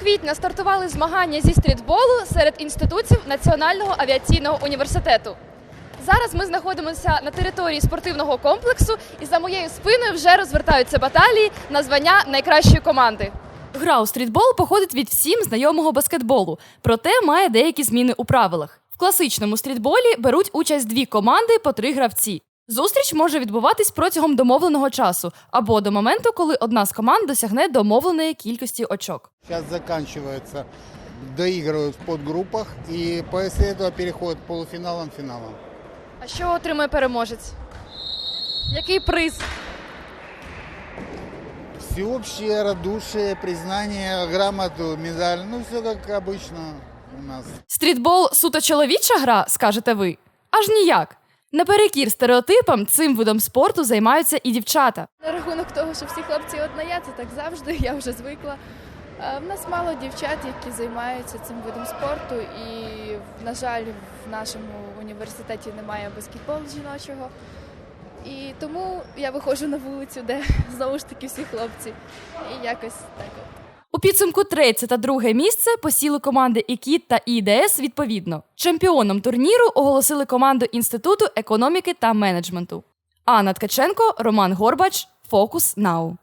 квітня стартували змагання зі стрітболу серед інститутів Національного авіаційного університету. Зараз ми знаходимося на території спортивного комплексу, і за моєю спиною вже розвертаються баталії на звання найкращої команди. Гра у стрітбол походить від всім знайомого баскетболу, проте має деякі зміни у правилах. В класичному стрітболі беруть участь дві команди по три гравці. Зустріч може відбуватись протягом домовленого часу або до моменту, коли одна з команд досягне домовленої кількості очок. Сейчас заканчивается, доигрывают в подгруппах и после этого переходят к полуфиналам, финалам. А що отримує переможець? Який приз? Всеобщее радушие, признание, грамоту, медаль, ну все как обычно у нас. Стрітбол суто чоловіча гра, скажете ви? Аж ніяк. Наперекір стереотипам цим видом спорту займаються і дівчата. На рахунок того, що всі хлопці одна я, це так завжди, я вже звикла. Е, В нас мало дівчат, які займаються цим видом спорту, і, на жаль, в нашому університеті немає баскетболу жіночого. І тому я виходжу на вулицю, де знову ж таки всі хлопці. І якось так от. Підсумку третє та друге місце посіли команди ІКІТ та ІДС відповідно. Чемпіоном турніру оголосили команду Інституту економіки та менеджменту. Анна Ткаченко, Роман Горбач, Фокус Нау.